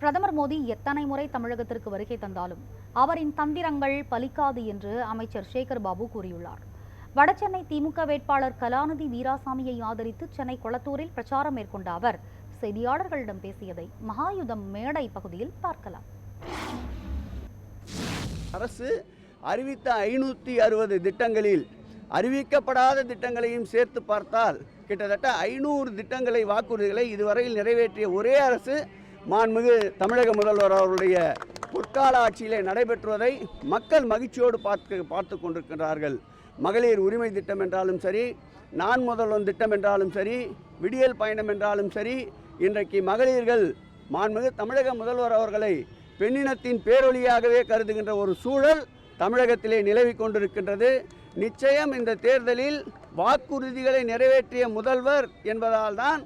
பிரதமர் மோடி எத்தனை முறை தமிழகத்திற்கு வருகை தந்தாலும் அவரின் தந்திரங்கள் பலிக்காது என்று அமைச்சர் சேகர் பாபு கூறியுள்ளார். வடசென்னை திமுக வேட்பாளர் கலாநிதி வீராசாமியை ஆதரித்து சென்னை கொளத்தூரில் பிரச்சாரம் மேற்கொண்ட அவர் செய்தியாளர்களிடம் பேசியதை மகாயுதம் மேடை பகுதியில் பார்க்கலாம். அரசு அறிவித்த ஐநூற்றி அறுபது திட்டங்களில் அறிவிக்கப்படாத திட்டங்களையும் சேர்த்து பார்த்தால் கிட்டத்தட்ட ஐநூறு திட்டங்களை வாக்குறுதிகளை இதுவரையில் நிறைவேற்றிய ஒரே அரசு மாண்புமிகு தமிழக முதல்வர் அவருடைய பொற்கால ஆட்சியிலே நடைபெற்றுவதை மக்கள் மகிழ்ச்சியோடு பார்த்து பார்த்து கொண்டிருக்கிறார்கள் மகளிர் உரிமை திட்டம் என்றாலும் சரி நான் முதல்வன் திட்டம் என்றாலும் சரி விடியல் பயணம் என்றாலும் சரி இன்றைக்கு மகளிர்கள் மாண்புமிகு தமிழக முதல்வர் அவர்களை பெண்ணினத்தின் பேரொழியாகவே கருதுகின்ற ஒரு சூழல் தமிழகத்திலே நிலவி கொண்டிருக்கின்றது. நிச்சயம் இந்த தேர்தலில் வாக்குறுதிகளை நிறைவேற்றிய முதல்வர் என்பதால் தான்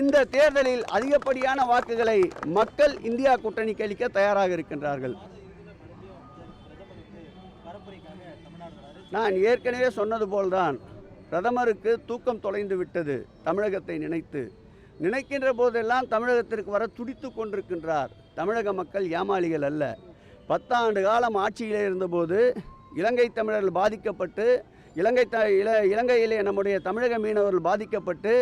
இந்த தேர்தலில் அதிகப்படியான வாக்குகளை மக்கள் இந்தியா கூட்டணிக்கு அளிக்க தயாராக இருக்கின்றார்கள். நான் ஏற்கனவே சொன்னது போல்தான் பிரதமருக்கு தூக்கம் தொலைந்து விட்டது தமிழகத்தை நினைத்து. நினைக்கின்ற போதெல்லாம் தமிழகத்திற்கு வர துடித்து கொண்டிருக்கின்றார் தமிழக மக்கள் ஏமாளிகள் அல்ல. பத்தாண்டு காலம் ஆட்சியிலே இருந்தபோது இலங்கை தமிழர்கள் பாதிக்கப்பட்டு இலங்கை த இல இலங்கையிலே நம்முடைய தமிழக மீனவர்கள் பாதிக்கப்பட்டு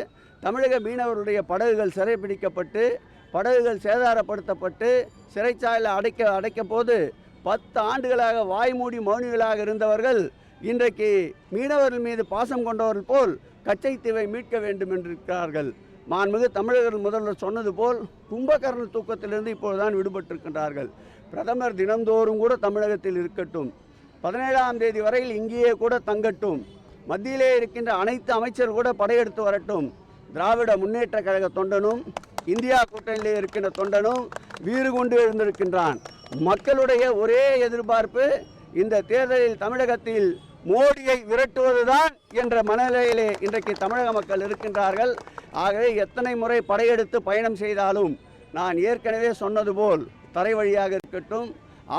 தமிழக மீனவருடைய படகுகள் சிறைப்பிடிக்கப்பட்டு படகுகள் சேதாரப்படுத்தப்பட்டு சிறைச்சாலையில் அடைக்க அடைக்க போது பத்து ஆண்டுகளாக வாய்மூடி மௌனிகளாக இருந்தவர்கள் இன்றைக்கு மீனவர்கள் மீது பாசம் கொண்டவர்கள் போல் கச்சைத்தீவை மீட்க வேண்டும் என்றிருக்கிறார்கள். மாண்புமிகு தமிழர்கள் முதல்வர் சொன்னது போல் கும்பகர்ண தூக்கத்திலிருந்து இப்போதுதான் விடுபட்டிருக்கின்றார்கள். பிரதமர் தினந்தோறும் கூட தமிழகத்தில் இருக்கட்டும். பதினேழாம் தேதி வரையில் இங்கேயே கூட தங்கட்டும். மத்தியிலே இருக்கின்ற அனைத்து அமைச்சர்கள் கூட படையெடுத்து வரட்டும். திராவிட முன்னேற்ற கழக தொண்டனும் இந்தியா கூட்டணியிலே இருக்கின்ற தொண்டனும் வீறு கொண்டு எழுந்திருக்கின்றான். மக்களுடைய ஒரே எதிர்பார்ப்பு இந்த தேர்தலில் தமிழகத்தில் மோடியை விரட்டுவதுதான் என்ற மனநிலையிலே இன்றைக்கு தமிழக மக்கள் இருக்கின்றார்கள். ஆகவே எத்தனை முறை படையெடுத்து பயணம் செய்தாலும் நான் ஏற்கனவே சொன்னது போல் தரை வழியாக இருக்கட்டும்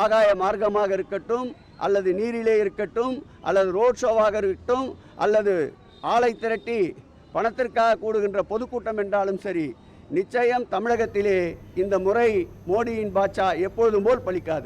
ஆகாய மார்க்கமாக இருக்கட்டும் அல்லது நீரிலே இருக்கட்டும் அல்லது ரோட் ஷோவாக இருக்கட்டும் அல்லது ஆளை திரட்டி பணத்திற்காக கூடுகின்ற பொதுக்கூட்டம் என்றாலும் சரி நிச்சயம் தமிழகத்திலே இந்த முறை மோடியின் பாட்சா எப்பொழுதும் போல் பலிக்காது.